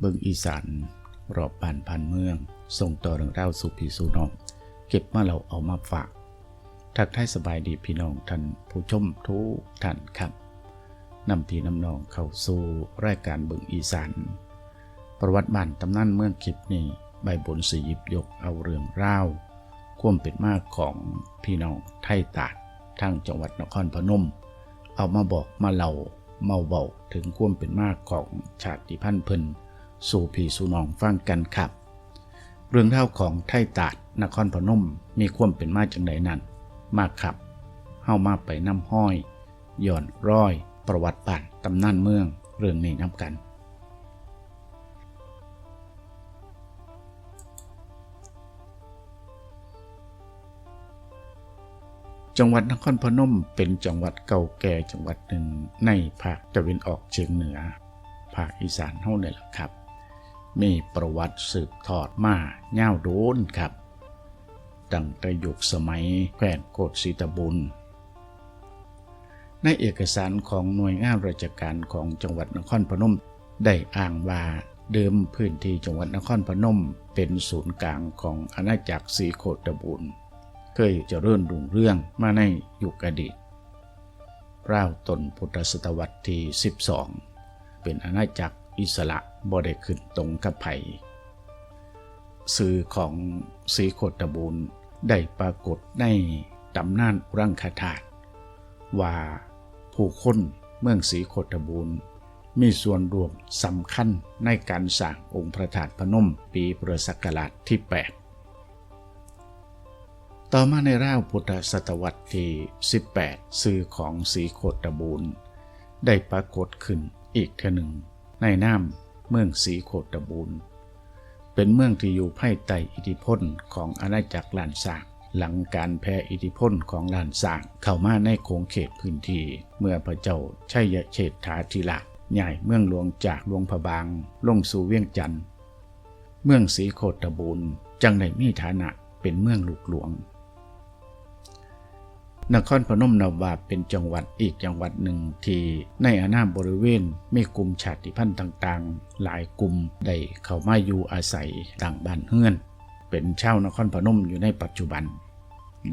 เบิงอีสานรอบบ้านพันเมือง ส่งต่อเรื่องราสู่พี่สู่น้อง เก็บมาเราเอามาฝาก ทักทายสบายดีพี่น้องท่านผู้ชมทุกท่านครับนำพี่น้ำน้องเข้าสู่รายการเบิงอีสานประวัติบ้านตำนานเมืองคลิปนี้ใบบนสีหยิบยกเอาเรื่องราควมเป็นมากของพี่น้องไทยตาดทางจังหวัดนครพนม เอามาบอกมาเล่าเมาเบาถึงควมเป็นมากของชาติพันธุ์เพิ่น สู่พี่สู่น้องฟังกันครับ เรื่องเล่าของไทตาดนครพนมมีความเป็นมาจังไดนั้น มากครับเฮามาไปน้ำห้อยย้อนร้อย ประวัติบ้านตำนานเมือง เรื่องนี้นำกัน จังหวัดนครพนมเป็นจังหวัดเก่าแก่จังหวัดหนึ่งในภาคตะวันออกเฉียงเหนือ ภาคอีสานเท่านี่แหละครับ มีประวัติสืบทอดมาเง่าโดนครับตั้งแต่ยุคสมัยแคว้นโกดสีตบุญ ในเอกสารของหน่วยงานราชการของจังหวัดนครพนม ได้อ้างว่าเดิมพื้นที่จังหวัดนครพนมเป็นศูนย์กลางของอาณาจักรสีโคตบุญ เคยเจริญรุ่งเรื่องมาในยุคอดีตราวตนพุทธศตวรรษที่ 12 เป็นอาณาจักร อิสระบ่ได้ขึ้นตรงกับไผสื่อของสีโคตบูลได้ปรากฏในตำนานอุรังคธาตุว่าผู้คนเมืองสีโคตบูลมีส่วนร่วมสำคัญในการสร้างองค์พระธาตุพนมปีพุทธศักราชที่ 8 ต่อมาในราวพุทธศตวรรษที่ 18 สื่อของสีโคตบูลได้ปรากฏขึ้นอีกเท่าหนึ่ง ในน้ำเมืองสีโคตบูลเป็นเมืองที่อยู่ภายใต้อิทธิพลของอาณาจักรลานสางหลังการแพ้อิทธิพลของลานสางเข้ามาในโคงเขตพื้นที่เมื่อพระเจ้าชัยเชษฐาธิราชใหญ่เมืองหลวงจากหลวงพระบาง ลงสู่เวียงจันทร์เมืองสีโคตบูลจังได้มีฐานะเป็นเมืองลูกหลวง นครพนมนาวาเป็นจังหวัดอีกจังหวัดหนึ่งที่ในอาณาบริเวณมีกลุ่มชาติพันธุ์ต่างๆ หลายกลุ่มได้เข้ามาอยู่อาศัยต่างบ้านเฮือน เป็นชาวนครพนมอยู่ในปัจจุบัน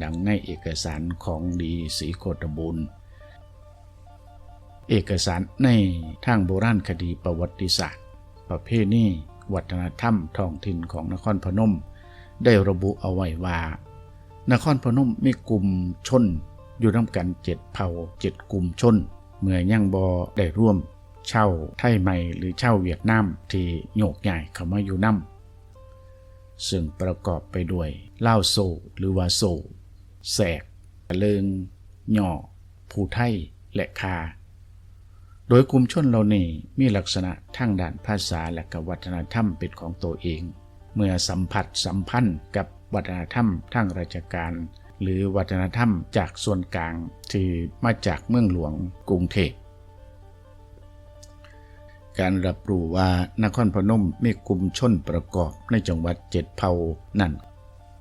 ดังในเอกสารของดีศรีโคตบูลเอกสารในทางโบราณคดีประวัติศาสตร์ ประเพณีวัฒนธรรมท้องถิ่นของนครพนม ได้ระบุเอาไว้ว่า นครพนมมีกลุ่มชน อยู่ร่วมกันเจ็ดเผ่าเจ็ดกลุ่มชน เมื่อยังบอได้ร่วม เช่าไทยใหม่หรือเช่าเวียดนามที่โยกใหญ่เข้ามาอยู่น้ำซึ่งประกอบไปด้วยเล่าโซหรือว่าโซแสกกะเลิงหย่อผู้ไทยและคา โดยกลุ่มชนเหล่านี้มีลักษณะทางด้านภาษาและกวัฒนธรรมเป็นของตัวเอง เมื่อสัมผัสสัมพันธ์กับวัฒนธรรมทางราชการ หรือวัฒนธรรมจากส่วนกลางที่มาจากเมืองหลวงกรุงเทพการรับรู้ว่านครพนมมีกลุ่มชนประกอบในจังหวัดเจ็ดเผ่านั่น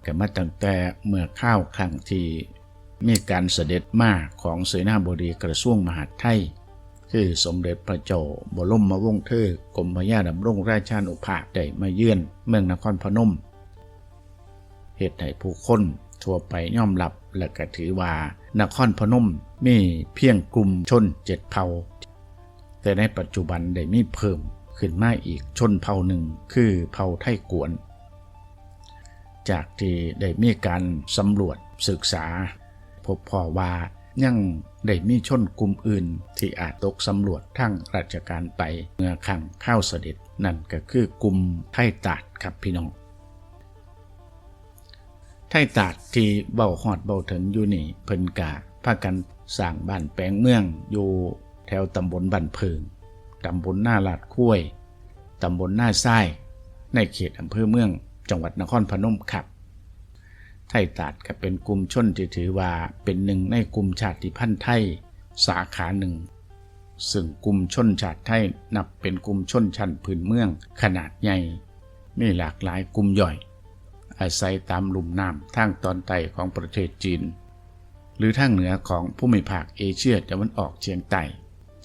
ก็มาตั้งแต่เมื่อข้าวครั้งที่มีการเสด็จมาของเสนาบดีกระทรวงมหาดไทย คือสมเด็จพระเจ้าบรมมวงเธอกรมพระยาดำรงราชานุภาพได้มาเยือนเมืองนครพนม เหตุให้ผู้คน ทั่วไปยอมรับและก็ถือว่านครพนมมีเพียงกลุ่มชนเจ็ดเผ่า แต่ในปัจจุบันได้มีเพิ่มขึ้นมาอีกชนเผ่าหนึ่งคือเผ่าไทยกวน จากที่ได้มีการสำรวจศึกษา พบพอว่ายังได้มีชนกลุ่มอื่นที่อาจตกสำรวจทั้งราชการไปเมื่อขังข้าวเสด็จนั่นก็คือกลุ่มไทยตาดครับพี่น้อง ไทยตาดที่เบาหอดเบาถึงอยู่นี่เพิ่นกาพากันสร้างบ้านแปลงเมืองอยู่แถวตำบลบันเพิงตำบลหน้าลาดคุ้ยตำบลหน้าทรายในเขตอำเภอเมือง จังหวัดนครพนมครับ ไทยตาดก็เป็นกลุ่มชนที่ถือว่าเป็นหนึ่งในกลุ่มชาติพันธุ์ไทยสาขาหนึ่ง ซึ่งกลุ่มชนชาติไทยนับเป็นกลุ่มชนชั้นพื้นเมืองขนาดใหญ่ มีหลากหลายกลุ่มย่อย อาศัยตามลุ่มน้ำทางตอนใต้ของประเทศจีน หรือทางเหนือของภูมิภาคเอเชียตะวันออกเฉียงใต้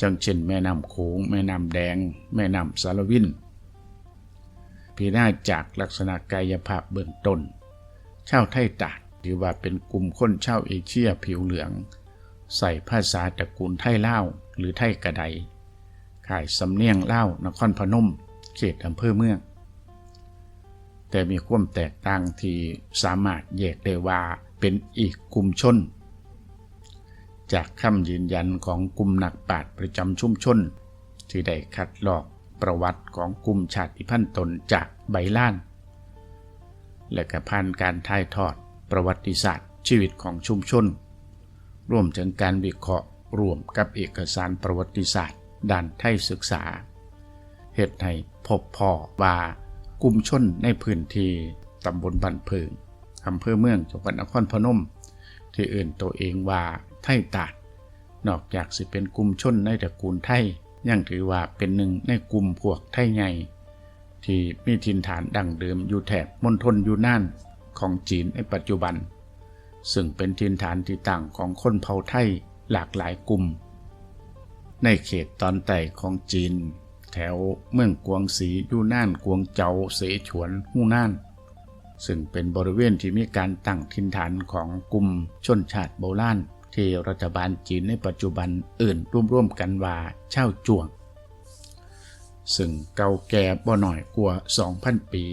จังเช่นแม่น้ำโขงแม่น้ำแดง แม่น้ำสารวินพินาจากลักษณะกายภาพเบื้องต้นชาวไทยตาดถือว่าเป็นกลุ่มคนชาวเอเชียผิวเหลือง ใส่ภาษาตระกูลไทยเล่าหรือไทยกระไดขายสำเนียงเล่านครพนม เขตอำเภอเมือง แต่มีความแตกต่างที่สามารถแยกได้ว่าเป็นอีกกลุ่มชน จากคำยืนยันของกลุ่มนักปราชญ์ประจำชุมชน ที่ได้คัดลอกประวัติของกลุ่มชาติพันธุ์ตนจากใบล้านและกระพันการถ่ายทอดประวัติศาสตร์ชีวิตของชุมชน ร่วมถึงการวิเคราะห์รวมกับเอกสารประวัติศาสตร์ ด้านไทยศึกษาเหตุให้พบพ่อว่า กลุ่มชนในพื้นที่ตำบลบันเพิงอำเภอเมืองจังหวัดนครพนม ที่อื่นตัวเองว่าไทยตาด นอกจากสิเป็นกลุ่มชนในตระกูลไทย ยังถือว่าเป็นหนึ่งในกลุ่มพวกไทยใหญ่ที่มีถิ่นฐานดั้งเดิมอยู่แถบมณฑลยูนานของจีนในปัจจุบัน ซึ่งเป็นถิ่นฐานที่ตั้งของคนเผ่าไทยหลากหลายกลุ่ม ในเขตตอนใต้ของจีน แถวเมืองกวงสียูน่านกวงเจาเสฉวนฮู่น่าน ซึ่งเป็นบริเวณที่มีการตั้งถิ่นฐานของกลุ่มชนชาติโบราณที่รัฐบาลจีนในปัจจุบันอื่นร่วมๆกันว่าเช่าจวง ซึ่งเก่าแก่บ่หน่อยกว่า 2,000 ปี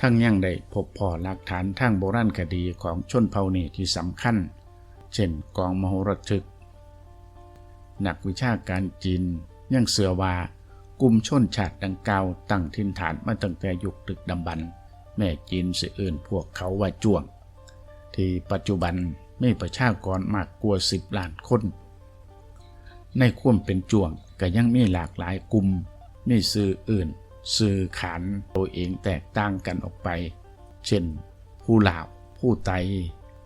ทั้งยังได้พบพอหลักฐานทางโบราณคดีของชนเผ่านี้ที่สำคัญ เช่นกองมโหรทึก นักวิชาการจีนยังเสือว่า กลุ่มชนชาติดังกล่าวตั้งถิ่นฐานมาตั้งแต่ยุคดึกดำบรรพ์แม่จีนสื่ออื่นพวกเขาว่าจ้วง ที่ปัจจุบันมีประชากรมากกว่าสิบล้านคน ในความเป็นจ้วงก็ยังมีหลากหลายกลุ่มมีสื่ออื่น สื่อขานตัวเองแตกต่างกันออกไป เช่น ผู้ลาว ผู้ไต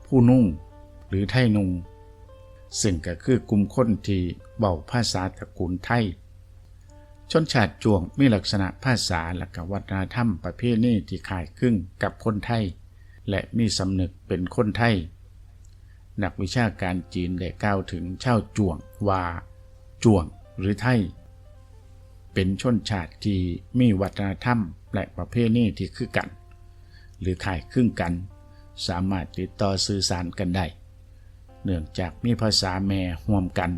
ผู้นุ่ง หรือไทยนุง ซึ่งก็คือกลุ่มคนที่เบาภาษาตระกูลไทย ชนชาติจวงมีลักษณะภาษาและกวัฒนธรรมประเภทนี้ที่คล้ายคลึงกับคนไทย และมีสำนึกเป็นคนไทย นักวิชาการจีนได้กล่าวถึงช่าจวงว่าจวงหรือไทย เป็นชนชาติที่มีวัฒนธรรมและประเพณีที่คือกัน หรือคล้ายคลึงกัน สามารถติดต่อสื่อสารกันได้เนื่องจากมีภาษาแม่ร่วมกัน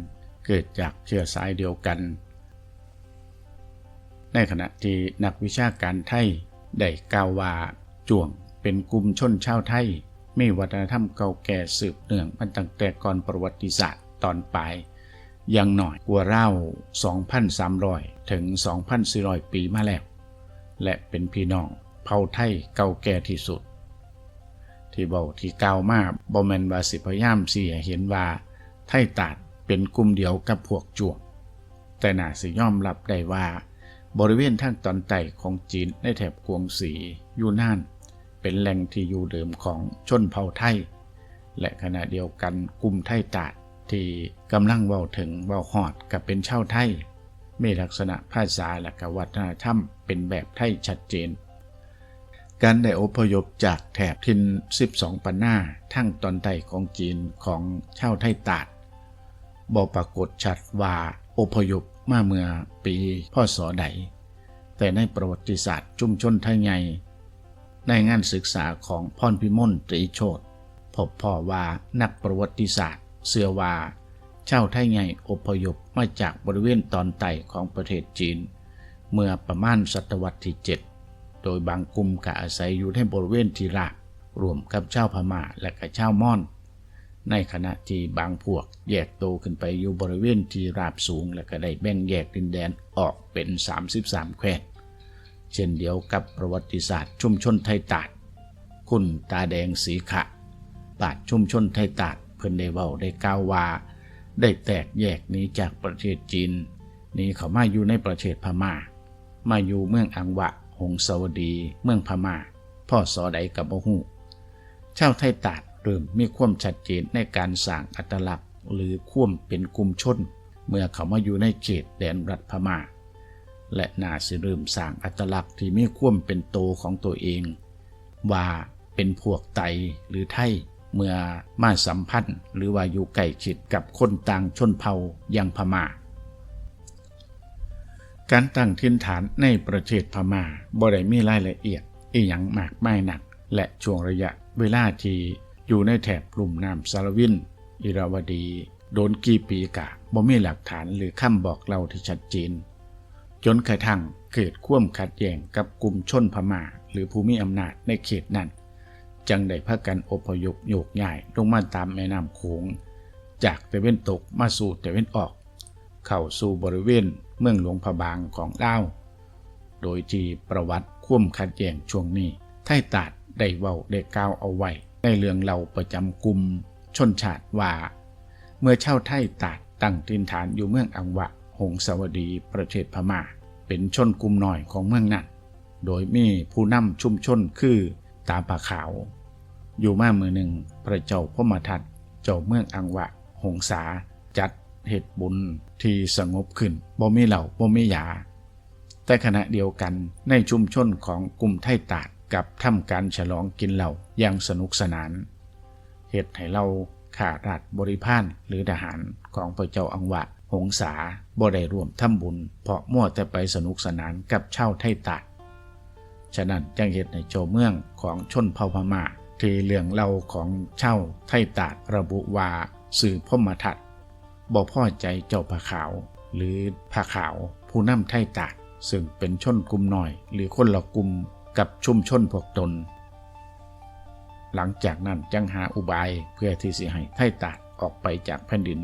เกิดจากเชื้อสายเดียวกัน ในขณะที่นักวิชาการไทยได้กล่าวว่าจวงเป็นกลุ่มชนชาวไทย มีวัฒนธรรมเก่าแก่สืบเนื่องมาตั้งแต่ก่อนประวัติศาสตร์ตอนปลายยังหน่อยกว่าเล่า 2,300 ถึง 2,400 ปีมาแล้ว และเป็นพี่น้องเผ่าไทยเก่าแก่ที่สุด ที่เบาที่กล่าวมาบ่แมนว่าสิพยายามสิให้เห็นว่า ไทยตาดเป็นกลุ่มเดียวกับพวกจวงแต่น่าสิยอมรับได้ว่า บริเวณทางตอนใต้ของจีนในแถบกวงสียูนาน เป็นแหล่งที่อยู่เดิมของชนเผ่าไทย และขณะเดียวกันกลุ่มไทยตาดที่กำลังเว้าถึงเว้าฮอดกับเป็นชาวไทย มีลักษณะภาษาและกวัฒนธรรมเป็นแบบไทยชัดเจน การได้อพยพจากแถบทิน 12 ปันหน้าทั้งตอนใต้ของจีนของชาวไทยตาดบ่ปรากฏชัดว่าอพยพ มาเมื่อปีพศใด แต่ในประวัติศาสตร์ชุมชนไทยใหญ่ในงานศึกษาของพรพิมลตรีโชตพบพ่อว่านักประวัติศาสตร์ เสือว่าชาวไทยใหญ่อพยพมาจากบริเวณตอนใต้ของประเทศจีน เมื่อประมาณศตวรรษที่ 7 โดยบางกลุ่มก็อาศัยอยู่ในบริเวณที่ราบรวมกับชาวพม่าและก็ชาวม่อน ในขณะที่บางพวกแยกโตวขึ้นไปอยู่บริเวณที่ราบสูง และก็ได้แบ่งแยกดินแดนออกเป็น 33 แคว้นเช่นเดียวกับประวัติศาสตร์ชุมชนไทยตาดคุณตาแดงสีขะปาชญ์ชุมชนไทยตาดเพิ่นได้เว้าได้กล่าวว่า ได้แตกแยกหนี้จากประเทศจีนหนี้เขามาอยู่ในประเทศพม่า มาอยู่เมืองอังวะ หงสาวดี เมืองพม่า พ่อสอใดกับบ่ฮู้ชาวไทยตาด เริ่มมีความชัดเจนในการสร้างอัตลักษณ์ หรือควมเป็นกลุ่มชน เมื่อเขามาอยู่ในเขตแดนรัฐพม่า และน่าสิเริ่มสร้างอัตลักษณ์ที่มีควมเป็นโตของตัวเอง ว่าเป็นพวกไตหรือไทยเมื่อมาสัมพันธ์ หรือว่าอยู่ใกล้ชิดกับคนต่างชนเผ่าอย่างพม่า การตั้งถิ่นฐานในประเทศพม่าบ่ได้มีรายละเอียดอีหยังมากไมายหนัก และช่วงระยะเวลาที่ อยู่ในแถบลุ่มน้ำสารวินอิราวดี โดนกี่ปีกะบ่มีหลักฐานหรือคำบอกเล่าที่ชัดเจนจนกระทั่งเกิดความขัดแย้งกับกลุ่มชนพม่า หรือผู้มีอำนาจในเขตนั้นจังได้พากันอพยพโยกย้ายลงมาตามแม่น้ำโขงจากตะเวนตกมาสู่ตะเวนออก เข้าสู่บริเวณเมืองหลวงพะบางของลาวโดยที่ประวัติความขัดแย้งช่วงนี้ไทยตาดได้เว้าได้กล่าวเอาไว้ ในเรื่องเล่าประจำกลุ่มชนชาติว่า เมื่อเช่าไทยตาดตั้งถิ่นฐานอยู่เมืองอังวะ หงสาวดีประเทศพม่า เป็นชนกลุ่มหน่อยของเมืองนั้น โดยมีผู้นำชุมชนคือตาปะขาว อยู่มามือหนึ่งพระเจ้าพมทัตเจ้าเมืองอังวะ หงสาจัดเหตุบุญที่สงบขึ้นบ่มีเหล่าบ่มียา แต่ขณะเดียวกันในชุมชนของกลุ่มไทยตาด กับทำการฉลองกินเหล้าอย่างสนุกสนานเหตุให้เราขาดราชบริพารหรือทหารของพระเจ้าอังวะ หงสาบ่ได้ร่วมทำบุญ เพราะมั่วแต่ไปสนุกสนานกับเช่าไทตาดฉะนั้นจังเหตุในโจเมืองของชนเผ่าพม่าที่เรื่องเล่าของเช่าไทตาดระบุว่าสื่อพมทัตบอกพ่อใจเจ้าผาขาว หรือผาขาวผู้นำไทตาดซึ่งเป็นชนกลุ่มหน่อย หรือคนละกลุ่ม กับชุมชนพวกตน หลังจากนั้นจังหาอุบายเพื่อที่สิให้ไทตาดออกไปจากแผ่นดิน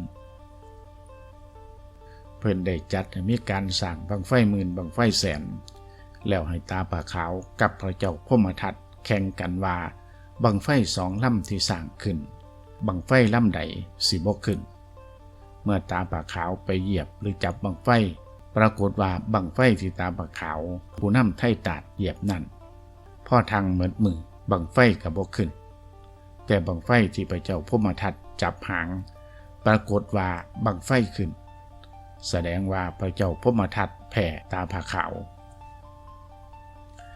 เพิ่นได้จัดมีการสร้างบังไฟหมื่นบังไฟแสน แล้วให้ตาป่าขาวกับพระเจ้าพมทัตแข่งกันว่าบังไฟสองลำที่สร้างขึ้น บังไฟลำใดสิบกขึ้น เมื่อตาป่าขาวไปเหยียบหรือจับบังไฟ ปรากฏว่าบังไฟที่ตาป่าขาว ผู้นำไทตาดเหยียบนั่น พ่อทางเหมือนมือบังไฟกับบกขึ้น แต่บังไฟที่พระเจ้าพมทัตจับหาง ปรากฏว่าบังไฟขึ้น แสดงว่าพระเจ้าพมทัตแผ่ตาผาขาว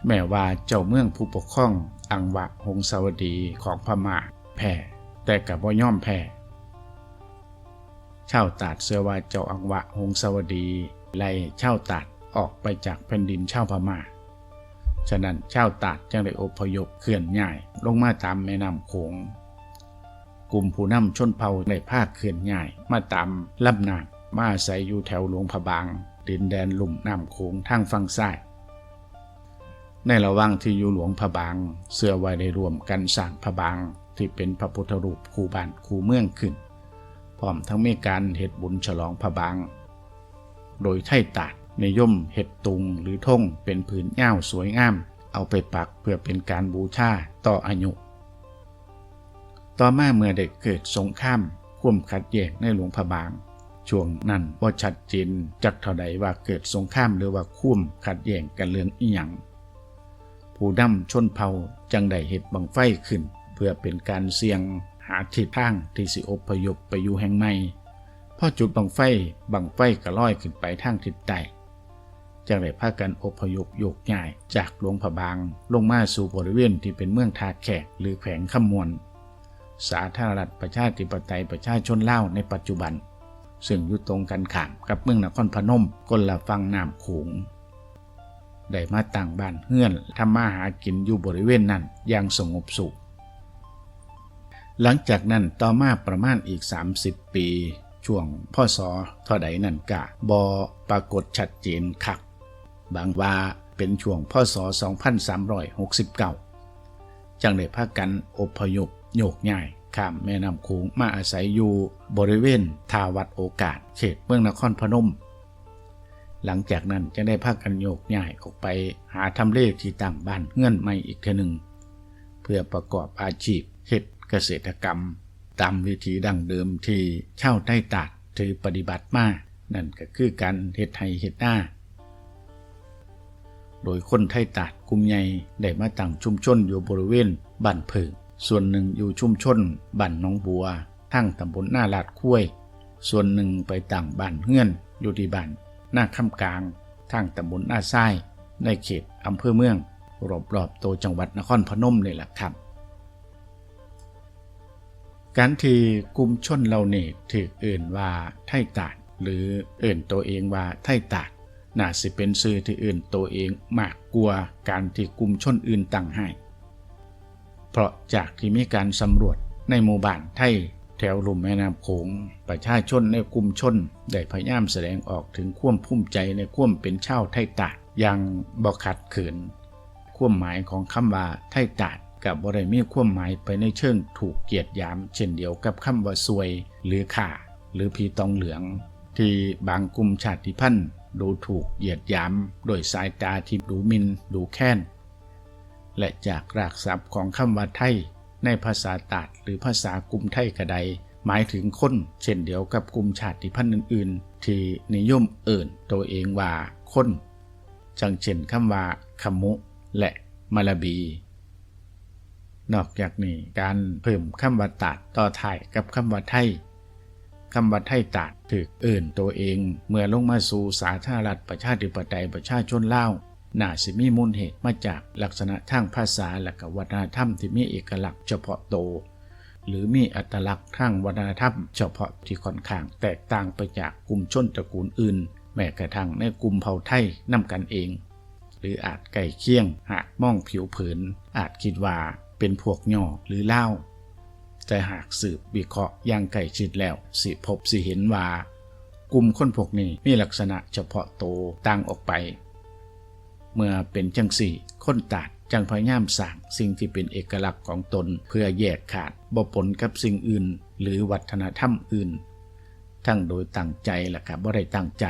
แม้ว่าเจ้าเมืองผู้ปกครองอังวะหงสาวดีของพม่าแผ่แต่กับว่าย่อมแผ่ชาวตาดเสื้อว่าเจ้าอังวะหงสาวดี ไล่ชาวตาดออกไปจากแผ่นดินชาวพม่า ฉะนั้นชาวตาดจึงได้อพยพเคลื่อนย้ายลงมาตามแม่น้ำโขงกลุ่มผู้นำชนเผ่าในภาคเคลื่อนย้ายมาตามลำนามาอาศัยอยู่แถวหลวงพะบาง ดินแดนลุ่มน้ำโขงทางฝั่งซ้าย ในระหว่างที่อยู่หลวงพะบาง เสื้อไว้ได้รวมกันสร้างพะบางที่เป็นพระพุทธรูปคูบ้านคูเมืองขึ้น พร้อมทั้งมีการเฮ็ดบุญฉลองพะบาง โดยไทยตาด นิยมเห็ดตุงหรือท่งเป็นผืนเง่าสวยงาม เอาไปปักเพื่อเป็นการบูชาต่ออายุ ต่อมาเมื่อได้เกิดสงครามความขัดแย้งในหลวงพะบาง ช่วงนั้นว่าชัดเจนจักเท่าใดว่าเกิดสงครามหรือว่าคุ้มขัดแย้งกันเรื่องอีหยังผู้นำชนเผ่าจังได้เห็ดบังไฟขึ้น เพื่อเป็นการเสี่ยงหาทิศทางที่สิอพยพไปอยู่แห่งใหม่พอจุดบังไฟบังไฟก็ลอยขึ้นไปทางทิศใต้ จังได้พากันอพยพโยกย้าย จากหลวงพะบาง ลงมาสู่บริเวณที่เป็นเมืองทาแขกหรือแขวงขมวน สาธารณรัฐประชาธิปไตยประชาชนลาในปัจจุบัน ซึ่งอยู่ตรงกันข้ามกับเมืองนครพนมคนละฝั่งน้ำโขงได้มาตั้งบ้านเฮือนทำมาหากินอยู่บริเวณนั้นอย่างสงบสุข หลังจากนั้นต่อมาประมาณอีก 30 ปี ช่วงพ่อสอท่าใดนั่นกะบอปรากฏชัดเจนคัก บางว่าเป็นช่วงพ่อสอ2369 จังได้พากันอพยพโยกย้ายข้ามแม่น้ำโขงมาอาศัยอยู่บริเวณทาวัดโอกาส เขตเมืองนครพนม หลังจากนั้นจะได้พากันโยกย้ายออกไปหาทำเลที่ตั้งบ้านเงื่อนใหม่อีกเทอหนึ่ง เพื่อประกอบอาชีพเฮ็ดเกษตรกรรม ตามวิธีดั้งเดิมที่เช่าใต้ตาดถือปฏิบัติมา นั่นก็คือการเฮ็ดไห้เฮ็ดหน้า โดยคนไทยตาดกลุ่มใหญ่ได้มาตั้งชุมชนอยู่บริเวณบ้านเพิงส่วนหนึ่งอยู่ชุมชนบ้านหนองบัวทั้งตำบลหน้าลาดคุ้ยส่วนหนึ่งไปตั้งบ้านเฮือนอยู่ที่บ้านหน้าค่ำกลางทางตำบลหน้าซ้ายในเขตอำเภอเมือง รอบๆตัวจังหวัดนครพนมนี่แหละครับการที่กลุ่มชนเหล่านี้ถือเอื่นว่าไทยตาดหรือเอื่นตัวเองว่าไทยตาด น่าสิเป็นซื่อที่อื่นตัวเองมากกว่าการที่กลุ่มชนอื่นตั้งให้ เพราะจากที่มีการสำรวจในหมู่บ้านไทยแถวลุ่มแม่น้ำโขงประชาชนในกลุ่มชน ได้พยายามแสดงออกถึงความภูมิใจในความเป็นชาวไทยตาดอย่างบ่ขัดขืน ความหมายของคำว่าไทยตาดกับบ่ได้มีความหมายไปในเชิงถูกเกียดยาม เช่นเดียวกับคำว่าซวย หรือข่า หรือผีตองเหลือง ที่บางกลุ่มชาติพันธุ์ ดูถูกเหยียดหยามโดยสายตาที่ดูหมินดูแค้น และจากรากศัพท์ของคำว่าไทย ในภาษาตาดหรือภาษากลุ่มไทยกระไดหมายถึงคน เช่นเดียวกับกลุ่มชาติพันธุ์อื่น ๆ ที่นิยมเอิ่นตัวเองว่าคนจังเช่นคำว่าขมุและมาลาบี นอกจากนี้การเพิ่มคำว่าตาดต่อท้ายกับคำว่าไทย คำว่าไทยตาดถึกเอื่นตัวเอง เมื่อลงมาสู่สาธารณรัฐประชาธิปไตยประชาชนเล่าน่าสิมีมูลเหตุมาจากลักษณะทางภาษาและกวัฒนธรรมที่มีเอกลักษณ์เฉพาะโตวหรือมีอัตลักษณ์ทางวัฒนธรรมเฉพาะที่ค่อนข้างแตกต่างไปจากกลุ่มชนตระกูลอื่น แม้กระทั่งในกลุ่มเผ่าไทยนำกันเอง หรืออาจใกล้เคียงหากมองผิวเผิน อาจคิดว่าเป็นพวกย่อหรือเล่า แต่หากสืบวิเคราะห์อย่างใกล้ชิดแล้ว สิพบสิเห็นว่า กลุ่มคนพวกนี้มีลักษณะเฉพาะโตวต่างออกไป เมื่อเป็นจังสี่คนตาดจังพยายามสร้างสิ่งที่เป็นเอกลักษณ์ของตนเพื่อแยกขาดบ่ปนกับสิ่งอื่น หรือวัฒนธรรมอื่น ทั้งโดยตั้งใจและกับบ่ได้ตั้งใจ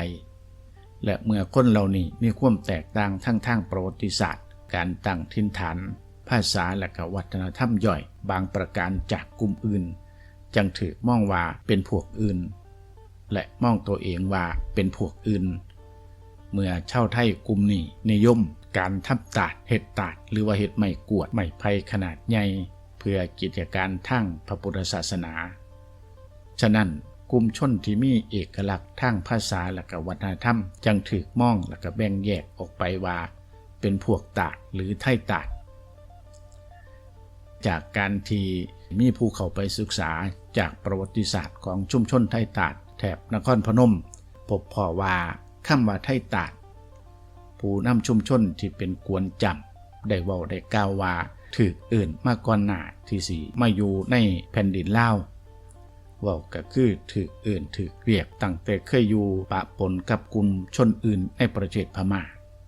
และเมื่อคนเหล่านี้มีความแตกต่างทั้งทางประวัติศาสตร์ การตั้งถิ่นฐาน ภาษาและกวัฒนธรรมย่อยบางประการจากกลุ่มอื่น จังถือมองว่าเป็นพวกอื่น และมองตัวเองว่าเป็นพวกอื่น เมื่อเช่าไทยกลุ่มนี้นิยมการทับตาดเห็ดตาดหรือว่าเห็ดไม้กวดไม้ไผ่ขนาดใหญ่เพื่อกิจการทั้งพระพุทธศาสนา ฉะนั้นกลุ่มชนที่มีเอกลักษณ์ทางภาษาและกวัฒนธรรม จังถือมองและก็แบ่งแยกออกไปว่า เป็นพวกตาดหรือไทยตาด จากการที่มีผู้เข้าไปศึกษาจากประวัติศาสตร์ของชุมชนไทยตาดแถบนครพนม พบพ่อว่าคำว่าไทยตาด ผู้นำชุมชนที่เป็นกวนจำได้ว้าได้กล่าวว่าถืออื่นมาก่อนหน้าที่สีมาอยู่ในแผ่นดินลาวเว้าก็คือถืออื่นถือเรียกตั้งแต่เคยอยู่ปะปนกับกลุ่มชนอื่นในประเทศพม่า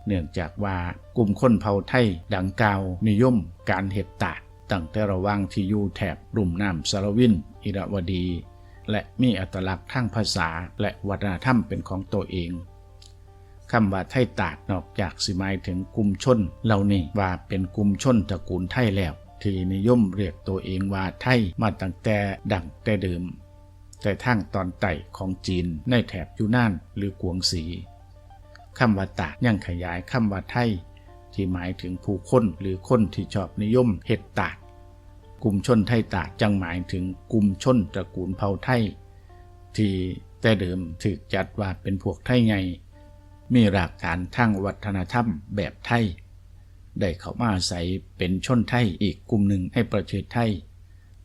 เนื่องจากว่ากลุ่มคนเผ่าไทยดังกล่าวนิยมการเห็ดตาด ตั้งแต่ระว่างที่อยู่แถบรุ่มน้ำสารวิน อิระวดี และมีอัตลักษณ์ทางภาษาและวัฒนธรรมเป็นของตัวเองคำว่าไทยตาดนอกจากสิหมายถึงกลุ่มชนเหล่านี้ว่าเป็นกลุ่มชนตระกูลไทยแล้วที่นิยมเรียกตัวเองว่าไทยมาตั้งแต่ดังแต่เดิม แต่ทางตอนใต้ของจีนในแถบยูนานหรือกวงสีคำว่าตาดยังขยายคำว่าไทยที่หมายถึงผู้คนหรือคนที่ชอบนิยมเห็ดตาด กลุ่มชนไทยตาจังหมายถึงกลุ่มชนตระกูลเผ่าไทย ที่แต่เดิมถูกจัดว่าเป็นพวกไทยไง มีรากฐานทางวัฒนธรรมแบบไทย ได้เข้ามาอาศัยเป็นชนไทยอีกกลุ่มหนึ่งให้ประเทศไทย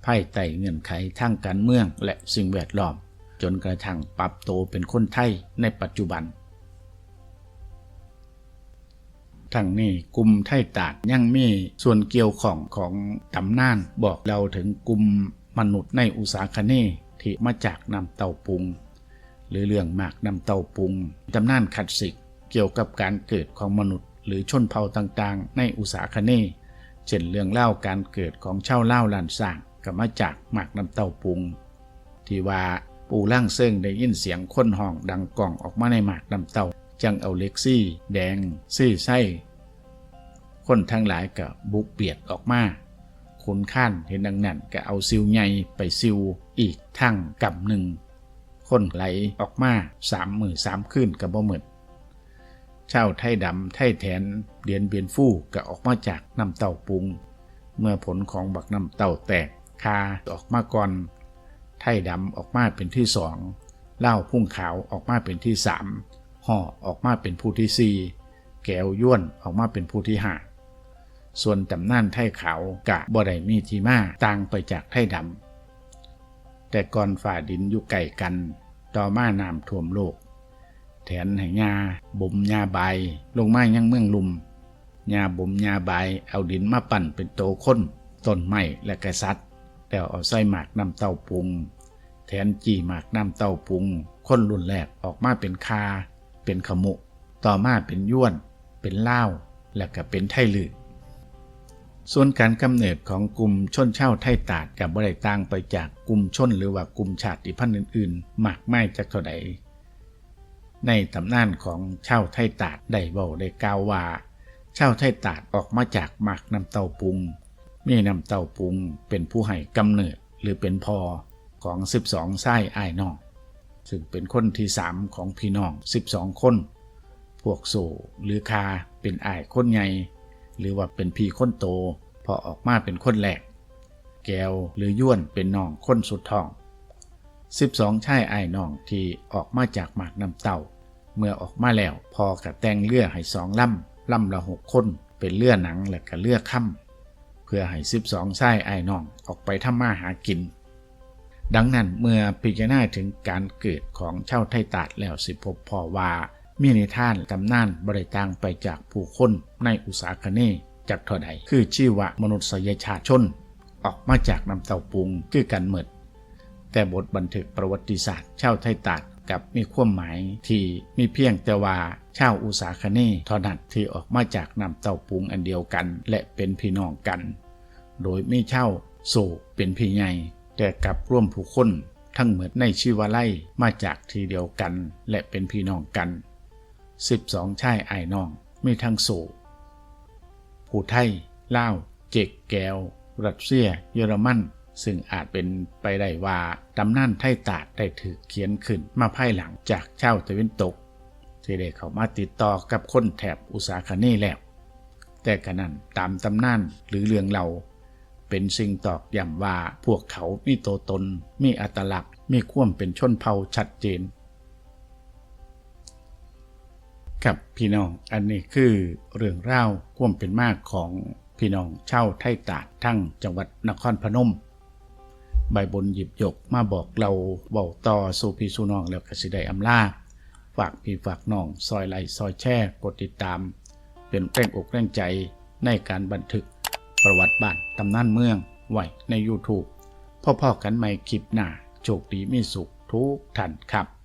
ภายใต้เงื่อนไขทางการเมืองและสิ่งแวดล้อม จนกระทั่งปรับโตเป็นคนไทยในปัจจุบัน ทั้งนี้กลุ่มไทตาดยังมีส่วนเกี่ยวของของตำนานบอกเราถึงกลุ่มมนุษย์ในอุตสาคเนที่มาจากนำเต่าปุง หรือเรื่องหมากนำเต่าปุงตำนานคลาสสิกเกี่ยวกับการเกิดของมนุษย์ หรือชนเผ่าต่างๆ ในอุตสาคเนเช่นเรื่องเล่าการเกิดของเช่าเล่าลานสร้างก็มาจากหมากนำเต่าปุง ที่ว่าปูล่างเซิงได้ยินเสียงคนห้องดังกล่องออกมาในหมากนำเต่า จังเอาเล็กซี่ แดงซี่ไส้คนทั้งหลายก็บุกเบียดออกมาคนข้านเห็นดังนั้นก็เอาซิวใหญ่ไปซิวอีกทั้งกำหนึ่ง คนไหลออกมาสามมือสามคืนกับบ่หมดเช่าไทยดำไทยแทนเดียนเบียนฟู่ก็ออกมาจากน้ำเต้าปุง เมื่อผลของบักน้ำเต้าแตกคาออกมาก่อน ไทยดำออกมาเป็นที่สองเหล้าพุ่งขาวออกมาเป็นที่สาม ห่อออกมาเป็นผู้ที่สี่แก้วย้วนออกมาเป็นผู้ที่ห้าส่วนตำนานไทยขาวกะบ่ได้มีที่มาต่างไปจากไทยดำแต่ก่อนฝ่าดินอยู่ไก่กัน ต่อมาน้ำท่วมโลก แถนให้ยาบ่มยาใบาลงมายังเมืองลุมยาบ่มยาใบาเอาดินมาปั่นเป็นโตข้นต้นไม้และกระสัดแล้วเอาใส่หมากน้ำเต้าปรุง แทนจีหมากน้ำเต้าปรุงข้นรุ่นแรกออกมาเป็นคา เป็นขมุ ต่อมาเป็นย้วน เป็นเล่าและก็เป็นไทลือส่วนการกำเนิดของกลุ่มชนเช่าไทยตาดกับบริต่างไปจากกลุ่มชนหรือว่ากลุ่มชาติพันธุ์อื่นๆ มากไม่จากเท่าใด ในตำนานของเช่าไทยตาดได้เว้าได้กล่าวว่า เช่าไทยตาดออกมาจากหมากน้ำเต้าปุง มีน้ำเต้าปุงเป็นผู้ให้กำเนิดหรือเป็นพอของ 12ไส้อ้ายนอง ซึ่งเป็นคนที่สามของพี่น้อง 12 คน พวกโซหรือคาเป็นอ้ายคนใหญ่หรือว่าเป็นพี่คนโต พอออกมาเป็นคนแรกแก้วหรือย้วนเป็นน้องคนสุดท้อง 12ชายอ้ายน้องที่ออกมาจากหมากน้ำเต่า เมื่อออกมาแล้วพอกระแต่งเรือให้สองลำลำละหกคนเป็นเรือหนังและก็เรือค่ำเพื่อให้12ชายอ้ายน้องออกไปทำมาหากิน ดังนั้นเมื่อพิจารณาถึงการเกิดของเช่าไทตาดแล้วสิพบพอว่ามีนิทานตำนานบริต่างไปจากผู้คนในอุตสาคเนจากเท่าใดคือชื่อว่ามนุษยชาชน ออกมาจากน้ำเต้าปุงคือกันเมิดแต่บทบันทึกประวัติศาสตร์เช่าไทยตาดกับมีความหมายที่มีเพียงแต่ว่าชาวอุสาคเนเท่านั้นที่ออกมาจากน้ำเต้าปุงอันเดียวกัน และเป็นพี่น้องกัน โดยไม่เช่าโศกเป็นพี่ใหญ่ แต่กลับร่วมผู้คนทั้งเหมดในชีวาไลมาจากทีเดียวกันและเป็นพี่น้องกัน 12ชายไอ้น้องมีทั้งโศผู้ไทยลาวเจกแก้ว รัสเซีย เยอรมัน ซึ่งอาจเป็นไปได้ว่าตำนานไทยตาดได้ถูกเขียนขึ้นมาภายหลังจากเจ้าตะวันตก ที่ได้เข้ามาติดต่อกับคนแถบอุษาคเน่แล้ว แต่กระนั้นตามตำนานหรือเรื่องเรา เป็นสิ่งตอกย้ำว่าพวกเขามีตัวตน มีอัตลักษณ์ มีความเป็นชนเผ่าชัดเจนกับพี่น้องอันนี้คือเรื่องเล่าความเป็นมากของพี่น้องเช่าไทยตาดทั้งจังหวัดนครพนม ใบบนหยิบยกมาบอกเราเบาต่อสู่พี่สู่น้องแล้วกสิได้อำลาฝากพี่ฝากน้องซอยไลซอยแช่กดติดตาม เป็นแรงอกแรงใจในการบันทึก ประวัติบ้านตำนานเมือง ไว้ใน YouTube พ่อๆกันใหม่คลิปหน้า โชคดีมีสุขทุกท่านครับ